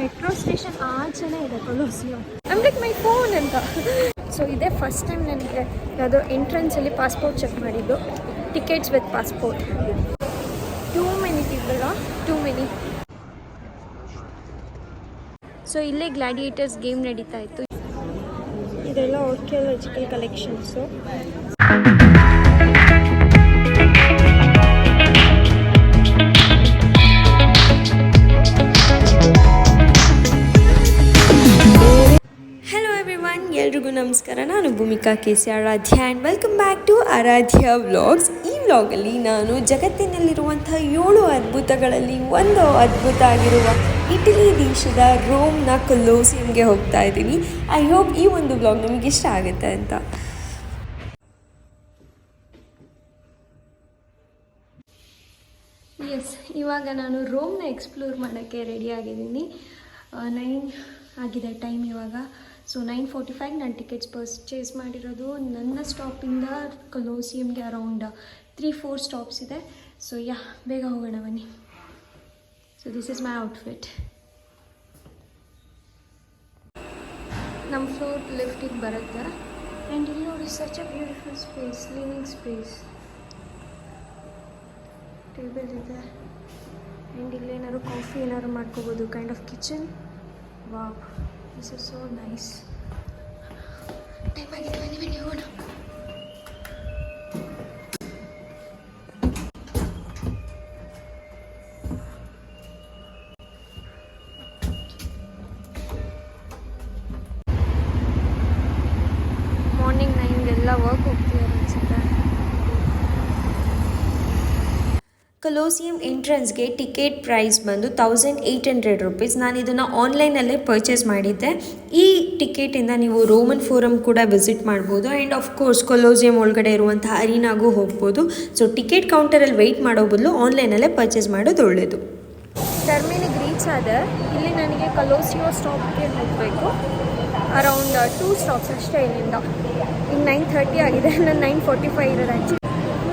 Metro station ಆಚೆನೇ ಇದೆ Colosseum I'm my phone ಅಂತ. ಸೊ ಇದೇ ಫಸ್ಟ್ ಟೈಮ್ ನನಗೆ ಯಾವುದೋ ಎಂಟ್ರೆನ್ಸಲ್ಲಿ ಪಾಸ್ಪೋರ್ಟ್ ಚೆಕ್ ಮಾಡಿದ್ದು. Tickets with passport too many people too many so ಇಲ್ಲೇ ಗ್ಲಾಡಿಯೇಟರ್ಸ್ ಗೇಮ್ ನಡೀತಾ ಇತ್ತು. ಇದೆಲ್ಲ archaeological collections Bhoomika C Aradhya and welcome back to Aradhya vlogs ಈ ವ್ಲಾಗಲ್ಲಿ ನಾನು ಜಗತ್ತಿನಲ್ಲಿರುವಂಥ ಏಳು ಅದ್ಭುತಗಳಲ್ಲಿ ಒಂದು ಅದ್ಭುತ ಆಗಿರುವ ಇಟಲಿ ದೇಶದ ರೋಮ್ನ ಕೊಲ್ಲೋಸಿಯಂಗೆ ಹೋಗ್ತಾ ಇದ್ದೀನಿ. ಐ ಹೋಪ್ ಈ ಒಂದು ವ್ಲಾಗ್ ನಮಗೆ ಇಷ್ಟ ಆಗುತ್ತೆ ಅಂತ. ಎಸ್ ಇವಾಗ ನಾನು ರೋಮ್ನ ಎಕ್ಸ್ಪ್ಲೋರ್ ಮಾಡೋಕ್ಕೆ ರೆಡಿ ಆಗಿದ್ದೀನಿ. ನೈನ್ ಆಗಿದೆ ಟೈಮ್ ಇವಾಗ. ಸೊ ನೈನ್ ಫೋರ್ಟಿ ಫೈವ್ ನಾನು ಟಿಕೆಟ್ಸ್ ಪರ್ಚೇಸ್ ಮಾಡಿರೋದು. ನನ್ನ ಸ್ಟಾಪಿಂದ ಕೊಲೋಸಿಯಮ್ಗೆ ಅರೌಂಡ್ ತ್ರೀ ಫೋರ್ ಸ್ಟಾಪ್ಸ್ ಇದೆ. ಸೊ ಯಾ ಬೇಗ ಹೋಗೋಣ ಬನ್ನಿ. So this is my outfit ನಮ್ಮ ಫ್ಲೋರ್ ಲಿಫ್ಟಿಗೆ ಬರುತ್ತೆ. ಆ್ಯಂಡ್ ಇಲ್ಲಿ ನೋಡಿ such a beautiful space living space table ಇದೆ. ಆ್ಯಂಡ್ ಇಲ್ಲೇನಾದ್ರು ಕಾಫಿ ಏನಾದ್ರು ಮಾಡ್ಕೋಬೋದು kind of kitchen wow this is so nice time ಆಗಿದೆ ಕಲೋಸಿಯಂ ಎಂಟ್ರೆನ್ಸ್ಗೆ ಟಿಕೆಟ್ ಪ್ರೈಸ್ ಬಂದು ತೌಸಂಡ್ ಏಯ್ಟ್ ಹಂಡ್ರೆಡ್ ರುಪೀಸ್ ನಾನು ಇದನ್ನು ಆನ್ಲೈನಲ್ಲೇ ಪರ್ಚೇಸ್ ಮಾಡಿದ್ದೆ. ಈ ಟಿಕೆಟಿಂದ ನೀವು ರೋಮನ್ ಫೋರಮ್ ಕೂಡ ವಿಸಿಟ್ ಮಾಡ್ಬೋದು. ಆ್ಯಂಡ್ ಕೋರ್ಸ್ ಕೊಲೋಸಿಯಂ ಒಳಗಡೆ ಇರುವಂಥ ಅರೀನಾಗೂ ಹೋಗ್ಬೋದು. ಸೊ ಟಿಕೆಟ್ ಕೌಂಟರಲ್ಲಿ ವೆಯ್ಟ್ ಮಾಡೋ ಬದಲು ಆನ್ಲೈನಲ್ಲೇ ಪರ್ಚೇಸ್ ಮಾಡೋದು ಒಳ್ಳೆಯದು ಟರ್ಮಿನಿಗೆ ರೀಚ್ ಆದ ಇಲ್ಲಿ ನನಗೆ ಕಲೋಸಿಯೋ ಸ್ಟಾಪ್ಗೆ ಹೋಗಬೇಕು. ಅರೌಂಡ್ ಟೂ ಸ್ಟಾಪ್ಸ್ ಅಷ್ಟೇ ಇಲ್ಲಿಂದ. ಈಗ ನೈನ್ ಥರ್ಟಿ ಆಗಿದೆ. ನಾನು ನೈನ್ ಫೋರ್ಟಿ ಫೈವ್ ಇರೋದು ಆ್ಯಕ್ಚುಲಿ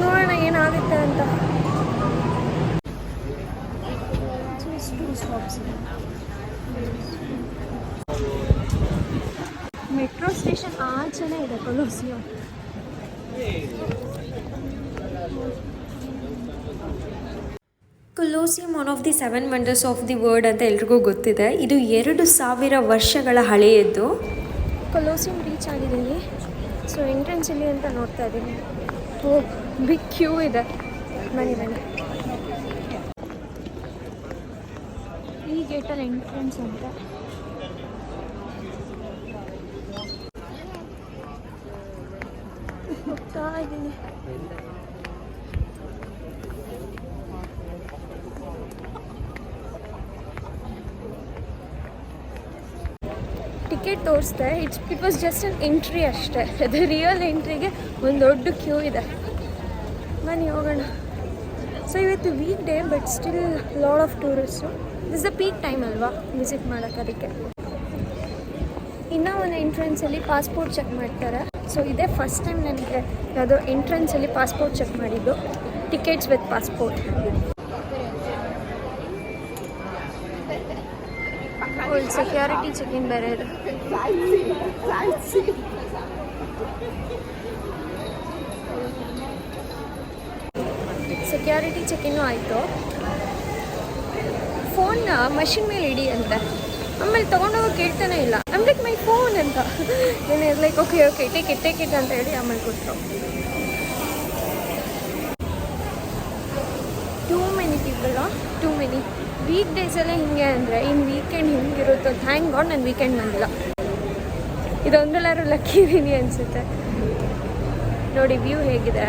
ನೋಡೋಣ ಏನಾಗುತ್ತೆ ಅಂತ ಟೂ ಸ್ಟಾಪ್ಸ್ ಮೆಟ್ರೋ ಸ್ಟೇಷನ್ ಆಚೆನೇ ಇದೆ Colosseo Colosseum one of the seven wonders of the world ಅಂತ ಎಲ್ರಿಗೂ ಗೊತ್ತಿದೆ. ಇದು ಎರಡು ಸಾವಿರ ವರ್ಷಗಳ ಹಳೆಯದ್ದು. ಕೊಲೋಸಿಯಂ ರೀಚ್ ಆಗಿದ್ದೀನಿ ಸೊ ಎಂಟ್ರೆನ್ಸ್ ಇಲ್ಲಿ ಅಂತ ನೋಡ್ತಾ ಇದ್ದೀನಿ. ಓ ಬಿಗ್ ಕ್ಯೂ ಇದೆ. ಬನ್ನಿ ಬನ್ನಿ. ಈ ಗೇಟಲ್ಲಿ ಎಂಟ್ರೆನ್ಸ್ ಅಂತ ಹೋಗ್ತಾ ಇದ್ದೀನಿ ticket ತೋರಿಸ್ದೆ. It's it was just an entry ಅಷ್ಟೇ. ಅದು ರಿಯಲ್ ಎಂಟ್ರಿಗೆ ಒಂದು ದೊಡ್ಡ ಕ್ಯೂ ಇದೆ. ಬನ್ನಿ, ಹೋಗೋಣ. ಸೊ ಇವತ್ತು week day but still lot of tourists is the peak time ಅಲ್ವಾ ವಿಸಿಟ್ ಮಾಡೋಕ್ಕೆ ಅದಕ್ಕೆ? ಇನ್ನೂ ಒಂದು ಎಂಟ್ರೆನ್ಸಲ್ಲಿ ಪಾಸ್ಪೋರ್ಟ್ ಚೆಕ್ ಮಾಡ್ತಾರೆ. ಸೊ ಇದೇ ಫಸ್ಟ್ ಟೈಮ್ ನನಗೆ ಯಾವುದೋ ಎಂಟ್ರೆನ್ಸಲ್ಲಿ ಪಾಸ್ಪೋರ್ಟ್ ಚೆಕ್ ಮಾಡಿದ್ದು. Tickets with passport security checking ಬೇರೆ ಇದೆ. ಸೆಕ್ಯೂರಿಟಿ ಚೆಕ್ ಇನ್ನು ಆಯಿತು. ಫೋನ್ನ ಮಷಿನ್ ಮೇಲೆ ಇಡಿ ಅಂತ. ಆಮೇಲೆ ತೊಗೊಂಡೋಗಿ ಕೇಳ್ತಾನೆ ಇಲ್ಲ. ಐಮ್ ಲೈಕ್ ಮೈ ಫೋನ್ ಅಂತ. ನೀನು like okay okay take it take it ಅಂತ ಹೇಳಿ ಆಮೇಲೆ ಕೊಟ್ಟರು too many people too many week ಡೇಸಲ್ಲೇ ಹಿಂಗೆ ಅಂದರೆ ಇನ್ನು ವೀಕೆಂಡ್ ಹಿಂಗಿರುತ್ತೋ ಥ್ಯಾಂಕ್ ಗಾಡ್ ನಾನು ವೀಕೆಂಡ್ ಬಂದಿಲ್ಲ. ಇದೊಂದೆಲ್ಲರೂ ಲಕ್ಕಿ ಇದೀನಿ ಅನ್ಸುತ್ತೆ. ನೋಡಿ ವ್ಯೂ ಹೇಗಿದೆ.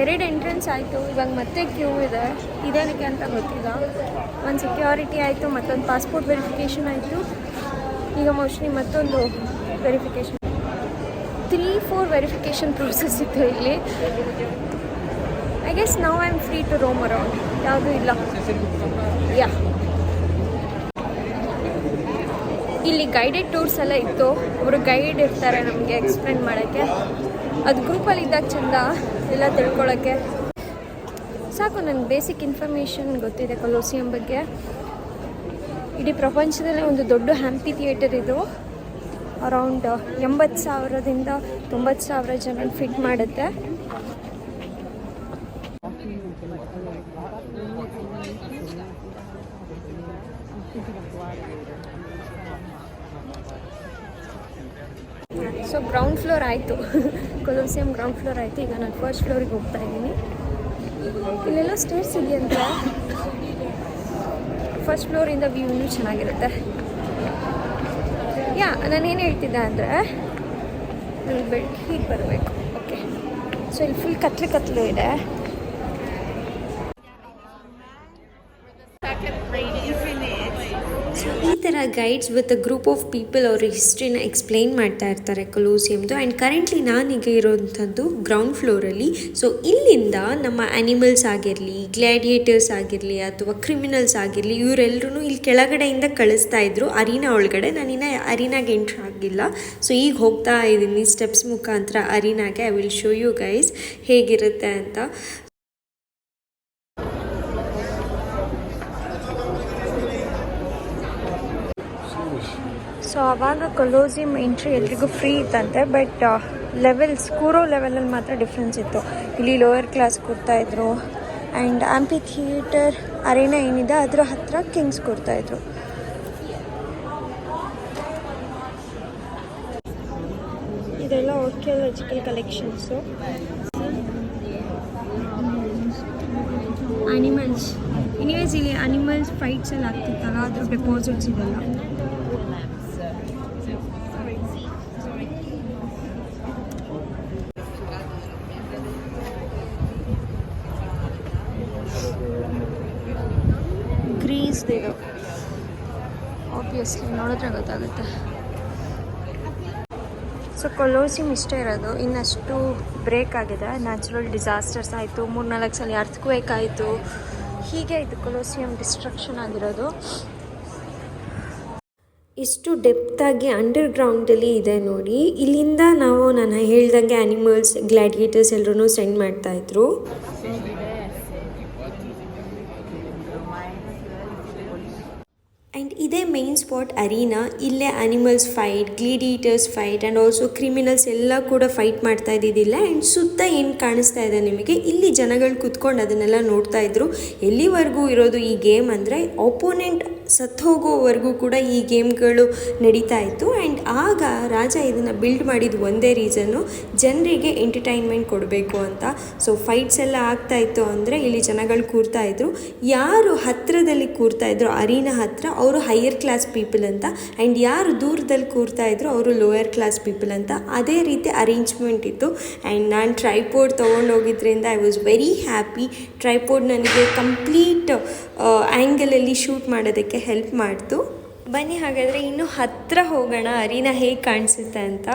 ಎರಡು ಎಂಟ್ರೆನ್ಸ್ ಆಯಿತು, ಇವಾಗ ಮತ್ತೆ ಕ್ಯೂ ಇದೆ. ಇದೇನಕ್ಕೆ ಅಂತ ಗೊತ್ತಿಲ್ಲ. ಒಂದು ಸೆಕ್ಯೂರಿಟಿ ಆಯಿತು, ಮತ್ತೊಂದು ಪಾಸ್ಪೋರ್ಟ್ ವೆರಿಫಿಕೇಷನ್ ಆಯಿತು. ಈಗ ಮೋಸ್ಟ್ಲಿ ಮತ್ತೊಂದು verification three four verification process ಇತ್ತು ಇಲ್ಲಿ. I guess now I am free to roam around ಯಾವುದೂ ಇಲ್ಲ. ಯಾ ಇಲ್ಲಿ ಗೈಡೆಡ್ ಟೂರ್ಸ್ ಎಲ್ಲ ಇತ್ತು. ಒಬ್ಬರು ಗೈಡ್ ಇರ್ತಾರೆ ನಮಗೆ ಎಕ್ಸ್ಪ್ಲೇನ್ ಮಾಡೋಕ್ಕೆ. ಅದು ಗ್ರೂಪಲ್ಲಿ ಇದ್ದಾಗ ಚಂದ ಎಲ್ಲ ತಿಳ್ಕೊಳ್ಳೋಕ್ಕೆ ಸಾಕು ನನಗೆ ಬೇಸಿಕ್ ಇನ್ಫಾರ್ಮೇಷನ್ ಗೊತ್ತಿದೆ ಕೊಲೋಸಿಯಂ ಬಗ್ಗೆ. ಇಡೀ ಪ್ರಪಂಚದಲ್ಲೇ ಒಂದು ದೊಡ್ಡ ಹ್ಯಾಂಪಿ ಥಿಯೇಟರ್ ಇದು. ಅರೌಂಡ್ ಎಂಬತ್ತು ಸಾವಿರದಿಂದ ತೊಂಬತ್ತು ಸಾವಿರ ಜನ ಫಿಟ್ ಮಾಡುತ್ತೆ. ಸೊ ಗ್ರೌಂಡ್ ಫ್ಲೋರ್ ಆಯಿತು. ಕೊಲೋಸಿಯಂ ಗ್ರೌಂಡ್ ಫ್ಲೋರ್ ಆಯಿತು. ಈಗ ನಾನು ಫಸ್ಟ್ ಫ್ಲೋರಿಗೆ ಹೋಗ್ತಾ ಇದ್ದೀನಿ. ಇಲ್ಲೆಲ್ಲ ಸ್ಟೇರ್ಸ್ ಇದೆಯಂತೆ? ಫಸ್ಟ್ ಫ್ಲೋರಿಂದ ವ್ಯೂ ಇನ್ನೂ ಚೆನ್ನಾಗಿರುತ್ತೆ. ಯಾ ನಾನು ಏನು ಹೇಳ್ತಿದ್ದೆ ಅಂದರೆ ಬೆಳಗ್ಗೆ ಹೀಗೆ ಬರಬೇಕು ಓಕೆ ಸೊ ಇಲ್ಲಿ ಫುಲ್ ಕತ್ಲೆ ಕತ್ಲೆ ಇದೆ ಈ ಥರ guides with a group of people ಅವ್ರ ಹಿಸ್ಟ್ರಿನ ಎಕ್ಸ್ಪ್ಲೈನ್ ಮಾಡ್ತಾ ಇರ್ತಾರೆ ಕೊಲೋಸಿಯಮ್ದು ಆ್ಯಂಡ್ ಕರೆಂಟ್ಲಿ ನಾನೀಗ ಇರೋವಂಥದ್ದು ಗ್ರೌಂಡ್ ಫ್ಲೋರಲ್ಲಿ ಸೊ ಇಲ್ಲಿಂದ ನಮ್ಮ ಆ್ಯನಿಮಲ್ಸ್ ಆಗಿರಲಿ ಗ್ಲಾಡಿಯೇಟರ್ಸ್ ಆಗಿರಲಿ ಅಥವಾ ಕ್ರಿಮಿನಲ್ಸ್ ಆಗಿರಲಿ ಇವರೆಲ್ಲರೂ ಇಲ್ಲಿ ಕೆಳಗಡೆಯಿಂದ ಕಳಿಸ್ತಾ ಇದ್ರು. ಅರಿನಾ ಒಳಗಡೆ. ನಾನಿನ್ನ ಅರಿನಾಗೆ ಎಂಟ್ರ್ ಆಗಿಲ್ಲ. ಸೊ ಈಗ ಹೋಗ್ತಾ ಇದ್ದೀನಿ ಸ್ಟೆಪ್ಸ್ ಮುಖಾಂತರ ಅರಿನಾಗೆ I will show you guys ಹೇಗಿರುತ್ತೆ ಅಂತ. ಸೊ ಆವಾಗ ಕೊಲೋಸಿಯಂ ಎಂಟ್ರಿ ಎಲ್ರಿಗೂ ಫ್ರೀ ಇತ್ತಂತೆ ಬಟ್ ಲೆವೆಲ್ಸ್ ಕೂರೋ ಲೆವೆಲಲ್ಲಿ ಮಾತ್ರ ಡಿಫ್ರೆನ್ಸ್ ಇತ್ತು. ಇಲ್ಲಿ ಲೋಯರ್ ಕ್ಲಾಸ್ ಕೂರ್ತಾಯಿದ್ರು ಆ್ಯಂಡ್ ಆಂಪಿ ಥಿಯೇಟರ್ ಅರೇನಾ ಏನಿದೆ, ಅದರ ಹತ್ತಿರ ಕಿಂಗ್ಸ್ ಕೂರ್ತಾಯಿದ್ರು ಇದೆಲ್ಲ ಆರ್ಕಿಯಾಲಜಿಕಲ್ ಕಲೆಕ್ಷನ್ಸು ಅನಿಮಲ್ಸ್ ಎನಿವೇಸ್ ಇಲ್ಲಿ ಅನಿಮಲ್ಸ್ ಫೈಟ್ಸ್ ಎಲ್ಲ ಆಗ್ತಿತ್ತಲ್ಲ, ಅದ್ರ ಡೆಪಾಸಿಟ್ಸ್ ಇದೆಲ್ಲ ಗ್ರೀಸ್ ಇದು. ಆಬ್ವಿಯಸ್ಲಿ ನೋಡಿದ್ರೆ ಗೊತ್ತಾಗುತ್ತೆ. ಸೊ ಕೊಲೋಸಿಯಂ ಇಷ್ಟೇ ಇರೋದು. ಇನ್ನಷ್ಟು ಬ್ರೇಕ್ ಆಗಿದೆ. ನ್ಯಾಚುರಲ್ ಡಿಸಾಸ್ಟರ್ಸ್ ಆಯಿತು. ಮೂರು ನಾಲ್ಕು ಸಲ ಅರ್ಥಕ್ವೇಕ್ ಆಯಿತು. ಹೀಗೆ ಇದು ಕೊಲೋಸಿಯಂ ಡಿಸ್ಟ್ರಕ್ಷನ್ ಆಗಿರೋದು. ಇಷ್ಟು ಡೆಪ್ತಾಗಿ ಅಂಡರ್ ಗ್ರೌಂಡಲ್ಲಿ ಇದೆ ನೋಡಿ. ಇಲ್ಲಿಂದ ನಾವು ನಾನು ಹೇಳ್ದಂಗೆ ಆ್ಯನಿಮಲ್ಸ್ ಗ್ಲಾಡಿಯೇಟರ್ಸ್ ಎಲ್ಲರೂ ಸೆಂಡ್ ಮಾಡ್ತಾಯಿದ್ರು ಆ್ಯಂಡ್ ಇದೇ ಮೇನ್ ಸ್ಪಾಟ್ ಅರೀನಾ, ಇಲ್ಲೇ animals fight gladiators fight and also criminals ಎಲ್ಲ ಕೂಡ ಫೈಟ್ ಮಾಡ್ತಾ ಇದ್ದಿದ್ದಿಲ್ಲ. ಆ್ಯಂಡ್ ಸುತ್ತ ಏನು ಕಾಣಿಸ್ತಾ ಇದೆ ನಿಮಗೆ? ಇಲ್ಲಿ ಜನಗಳು ಕುತ್ಕೊಂಡು ಅದನ್ನೆಲ್ಲ ನೋಡ್ತಾ ಇದ್ರು. ಎಲ್ಲಿವರೆಗೂ ಇರೋದು ಈ ಗೇಮ್ ಅಂದರೆ ಆಪೋನೆಂಟ್ ಸತ್ತು ಹೋಗೋವರೆಗೂ ಕೂಡ ಈ ಗೇಮ್ಗಳು ನಡೀತಾ ಇತ್ತು. ಆ್ಯಂಡ್ ಆಗ ರಾಜ ಇದನ್ನು ಬಿಲ್ಡ್ ಮಾಡಿದ ಒಂದೇ ರೀಸನ್ನು, ಜನರಿಗೆ ಎಂಟರ್ಟೈನ್ಮೆಂಟ್ ಕೊಡಬೇಕು ಅಂತ. ಸೊ, ಫೈಟ್ಸ್ ಎಲ್ಲ ಆಗ್ತಾ ಇತ್ತು ಅಂದರೆ ಇಲ್ಲಿ ಜನಗಳು ಕೂರ್ತಾ ಇದ್ರು. ಯಾರು ಹತ್ತಿರದಲ್ಲಿ ಕೂರ್ತಾ ಇದ್ರು, ಅರೀನ ಹತ್ತಿರ ಅವರು ಹೈಯರ್ ಕ್ಲಾಸ್ ಪೀಪಲ್ ಅಂತ. ಆ್ಯಂಡ್ ಯಾರು ದೂರದಲ್ಲಿ ಕೂರ್ತಾ ಇದ್ರು, ಅವರು ಲೋಯರ್ ಕ್ಲಾಸ್ ಪೀಪಲ್ ಅಂತ. ಅದೇ ರೀತಿ ಅರೇಂಜ್ಮೆಂಟ್ ಇತ್ತು. ಆ್ಯಂಡ್ ನಾನು tripod ತೊಗೊಂಡೋಗಿದ್ರಿಂದ I was very happy tripod ನನಗೆ ಕಂಪ್ಲೀಟ್ ಆ್ಯಂಗಲಲ್ಲಿ ಶೂಟ್ ಮಾಡೋದಕ್ಕೆ ಹೆಲ್ಪ್ ಮಾಡ್ತು ಬನ್ನಿ, ಹಾಗಾದರೆ ಇನ್ನು ಹತ್ತಿರ ಹೋಗೋಣ. ಅರಿನ ಹೇಗೆ ಕಾಣಿಸುತ್ತೆ ಅಂತ.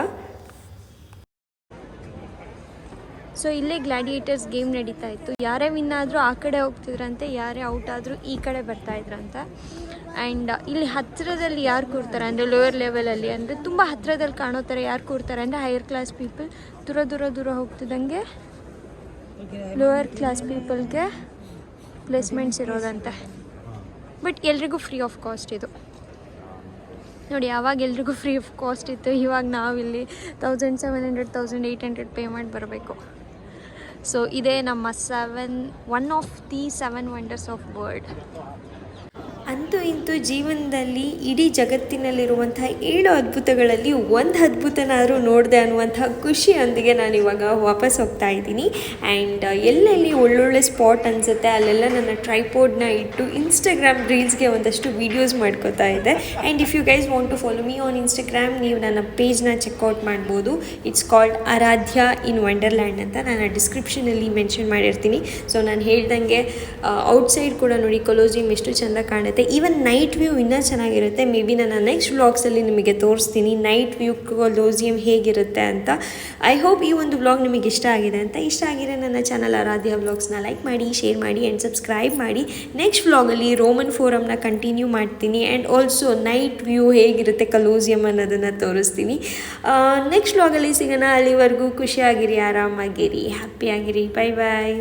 ಸೊ ಇಲ್ಲೇ ಗ್ಲಾಡಿಯೇಟರ್ಸ್ ಗೇಮ್ ನಡೀತಾ ಇತ್ತು. ಯಾರೇ ವಿನ್ ಆದರೂ ಆ ಕಡೆ ಹೋಗ್ತಿದ್ರಂತೆ, ಯಾರೇ ಔಟ್ ಆದರೂ ಈ ಕಡೆ ಬರ್ತಾ ಇದ್ರಂತೆ. ಆ್ಯಂಡ್ ಇಲ್ಲಿ ಹತ್ತಿರದಲ್ಲಿ ಯಾರು ಕೂರ್ತಾರೆ? ಅಂದರೆ ಲೋಯರ್ ಲೆವೆಲಲ್ಲಿ ಅಂದರೆ ತುಂಬ ಹತ್ತಿರದಲ್ಲಿ ಕಾಣೋ ಥರ ಯಾರು ಕೂರ್ತಾರೆ? ಅಂದರೆ ಹೈಯರ್ ಕ್ಲಾಸ್ ಪೀಪಲ್ ದೂರ ದೂರ ದೂರ ಹೋಗ್ತಿದ್ದಂಗೆ ಲೋಯರ್ ಕ್ಲಾಸ್ ಪೀಪಲ್ಗೆ ಪ್ಲೇಸ್ಮೆಂಟ್ಸ್ ಇರೋದಂತೆ. ಬಟ್ ಎಲ್ರಿಗೂ ಫ್ರೀ ಆಫ್ ಕಾಸ್ಟ್ ಇದು. ನೋಡಿ, ಯಾವಾಗ ಎಲ್ರಿಗೂ ಫ್ರೀ ಆಫ್ ಕಾಸ್ಟ್ ಇತ್ತು, ಇವಾಗ ನಾವಿಲ್ಲಿ thousand seven hundred thousand eight hundred pay ಬರಬೇಕು. ಸೊ ಇದೇ ನಮ್ಮ seven one of the seven wonders of world ಅಂತೂ ಇಂತೂ ಜೀವನದಲ್ಲಿ ಇಡೀ ಜಗತ್ತಿನಲ್ಲಿರುವಂತಹ ಏಳು ಅದ್ಭುತಗಳಲ್ಲಿ ಒಂದು ಅದ್ಭುತನಾದರೂ ನೋಡಿದೆ ಅನ್ನುವಂಥ ಖುಷಿಯೊಂದಿಗೆ ನಾನು ಇವಾಗ ವಾಪಸ್ ಹೋಗ್ತಾ ಇದ್ದೀನಿ. ಆ್ಯಂಡ್ ಎಲ್ಲೆಲ್ಲಿ ಒಳ್ಳೊಳ್ಳೆ ಸ್ಪಾಟ್ ಅನಿಸುತ್ತೆ, ಅಲ್ಲೆಲ್ಲ ನನ್ನ ಟ್ರೈಪೋರ್ಡ್ನ ಇಟ್ಟು ಇನ್ಸ್ಟಾಗ್ರಾಮ್ ರೀಲ್ಸ್ಗೆ ಒಂದಷ್ಟು ವೀಡಿಯೋಸ್ ಮಾಡ್ಕೋತಾ ಇದೆ and if you guys want to follow me on Instagram ನೀವು ನನ್ನ ಪೇಜ್ನ ಚೆಕ್ಔಟ್ ಮಾಡ್ಬೋದು. It's called Aaradhya in Wonderland ಅಂತ ನಾನು ಡಿಸ್ಕ್ರಿಪ್ಷನಲ್ಲಿ ಮೆನ್ಷನ್ ಮಾಡಿರ್ತೀನಿ. ಸೊ ನಾನು ಹೇಳ್ದಂಗೆ ಔಟ್ಸೈಡ್ ಕೂಡ ನೋಡಿ ಕೊಲೋಸಿಯಂ ಎಷ್ಟು ಚೆಂದ ಕಾಣುತ್ತೆ ಚೆನ್ನಾಗಿರುತ್ತೆ ಈವನ್ ನೈಟ್ ವ್ಯೂ ಇನ್ನೂ ಚೆನ್ನಾಗಿರುತ್ತೆ. ಮೇ ಬಿ ನಾನು ನೆಕ್ಸ್ಟ್ ವ್ಲಾಗ್ಸಲ್ಲಿ ನಿಮಗೆ ತೋರಿಸ್ತೀನಿ. ನೈಟ್ ವ್ಯೂ ಕೊಲೋಸಿಯಂ ಹೇಗಿರುತ್ತೆ ಅಂತ. ಐ ಹೋಪ್ ಈ ಒಂದು ವ್ಲಾಗ್ ನಿಮಗೆ ಇಷ್ಟ ಆಗಿದೆ ಅಂತ. ಇಷ್ಟ ಆಗಿದೆ ನನ್ನ ಚಾನಲ್ ಆರಾಧ್ಯ ವ್ಲಾಗ್ಸ್ನ ಲೈಕ್ ಮಾಡಿ ಶೇರ್ ಮಾಡಿ ಆ್ಯಂಡ್ ಸಬ್ಸ್ಕ್ರೈಬ್ ಮಾಡಿ. ನೆಕ್ಸ್ಟ್ ವ್ಲಾಗಲ್ಲಿ ರೋಮನ್ ಫೋರಮ್ನ ಕಂಟಿನ್ಯೂ ಮಾಡ್ತೀನಿ. ಆ್ಯಂಡ್ ಆಲ್ಸೋ ನೈಟ್ ವ್ಯೂ ಹೇಗಿರುತ್ತೆ ಕಲೋಸಿಯಂ ಅನ್ನೋದನ್ನು ತೋರಿಸ್ತೀನಿ. ನೆಕ್ಸ್ಟ್ ವ್ಲಾಗಲ್ಲಿ ಸಿಗೋಣ. ಅಲ್ಲಿವರೆಗೂ ಖುಷಿಯಾಗಿರಿ, ಆರಾಮಾಗಿರಿ. ಹ್ಯಾಪಿಯಾಗಿರಿ ಬೈ ಬಾಯ್